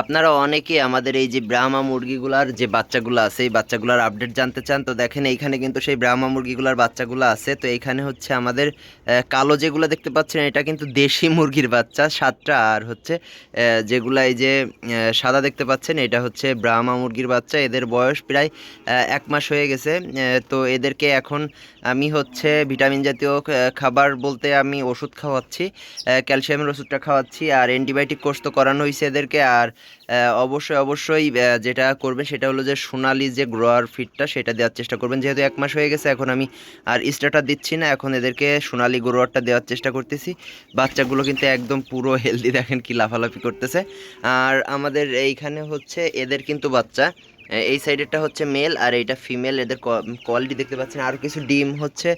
আপনারা অনেকে আমাদের এই যে ব্রাহ্মা মুরগিগুলার যে বাচ্চাগুলো আছে, এই বাচ্চাগুলার আপডেট জানতে চান, তো দেখেন এইখানে কিন্তু সেই ব্রাহ্মা মুরগিগুলার বাচ্চাগুলো আছে। তো এইখানে হচ্ছে আমাদের কালো যেগুলো দেখতে পাচ্ছেন, এটা কিন্তু দেশি মুরগির বাচ্চা, সাতটা। আর হচ্ছে যেগুলা এই যে সাদা দেখতে পাচ্ছেন, এটা হচ্ছে ব্রাহ্মা মুরগির বাচ্চা। এদের বয়স প্রায় এক মাস হয়ে গেছে। তো এদেরকে এখন আমি হচ্ছে ভিটামিন জাতীয় খাবার বলতে আমি ওষুধ খাওয়াচ্ছি ক্যালসিয়ামের ওষুধটা খাওয়াচ্ছি। আর অ্যান্টিবায়োটিক কোর্স তো করানো হয়েছে এদেরকে। আর অবশ্যই অবশ্যই যেটা করবেন সেটা হলো যে সোনালি যে গ্রোয়ার ফিডটা সেটা দেওয়ার চেষ্টা করবেন। যেহেতু এক মাস হয়ে গেছে, এখন আমি আর স্টার্টার দিচ্ছি না, এখন এদেরকে সোনালি গ্রোয়ারটা দেওয়ার চেষ্টা করতেছি। বাচ্চাগুলো কিন্তু একদম পুরো হেলদি দেখেন কি লাফালাফি করতেছে। আর আমাদের এইখানে হচ্ছে এদের কিন্তু বাচ্চা এই সাইডেরটা হচ্ছে মেল আর এইটা ফিমেল এদের কোয়ালিটি দেখতে পাচ্ছেন। আর কিছু ডিম হচ্ছে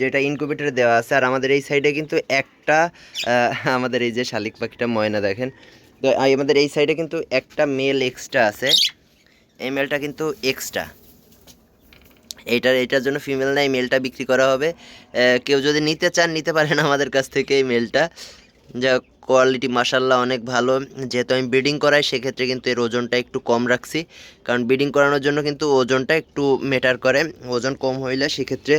যেটা ইনকিউবেটরে দেওয়া আছে। আর আমাদের এই সাইডে কিন্তু একটা আমাদের এই যে শালিক পাখিটা ময়না, দেখেন। তো আমাদের এই সাইডে কিন্তু একটা মেল এক্সট্রা আছে। এই মেলটা কিন্তু এক্সট্রা এইটার এটার জন্য ফিমেল নাই মেলটা বিক্রি করা হবে। কেউ যদি নিতে চান, নিতে পারেন আমাদের কাছ থেকে এই মেলটা যা কোয়ালিটি মাসাল্লাহ অনেক ভালো। যেহেতু আমি ব্রিডিং করাই, সেক্ষেত্রে কিন্তু এর ওজনটা একটু কম রাখছি। কারণ ব্রিডিং করানোর জন্য কিন্তু ওজনটা একটু মেটার করে। ওজন কম হইলে সেক্ষেত্রে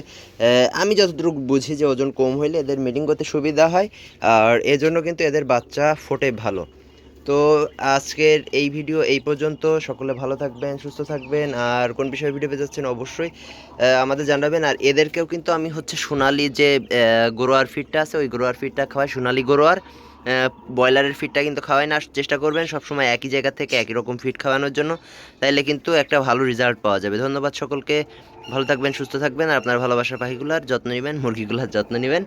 আমি যতটুকু বুঝি যে ওজন কম হইলে এদের মিটিং করতে সুবিধা হয়। আর এজন্য কিন্তু এদের বাচ্চা ফোটে ভালো। তো আজকের এই ভিডিও এই পর্যন্ত। সকলে ভালো থাকবেন, সুস্থ থাকবেন, আর কোন বিষয়ে ভিডিও পেয়ে যাচ্ছেন অবশ্যই আমাদের জানাবেন। আর এদেরকেও কিন্তু আমি হচ্ছে সোনালি যে গরোয়ার ফিডটা আছে, ওই গরোয়ার ফিডটা খাওয়াই, সোনালি গরোয়ার ব্রয়লারের ফিডটা কিন্তু খাওয়াই না, চেষ্টা করবেন সবসময় একই জায়গা থেকে একই রকম ফিড খাওয়ানোর জন্য, তাইলে কিন্তু একটা ভালো রেজাল্ট পাওয়া যাবে। ধন্যবাদ সকলকে, ভালো থাকবেন, সুস্থ থাকবেন, আর আপনার ভালোবাসার পাখিগুলার যত্ন নেবেন, মুরগিগুলার যত্ন নেবেন।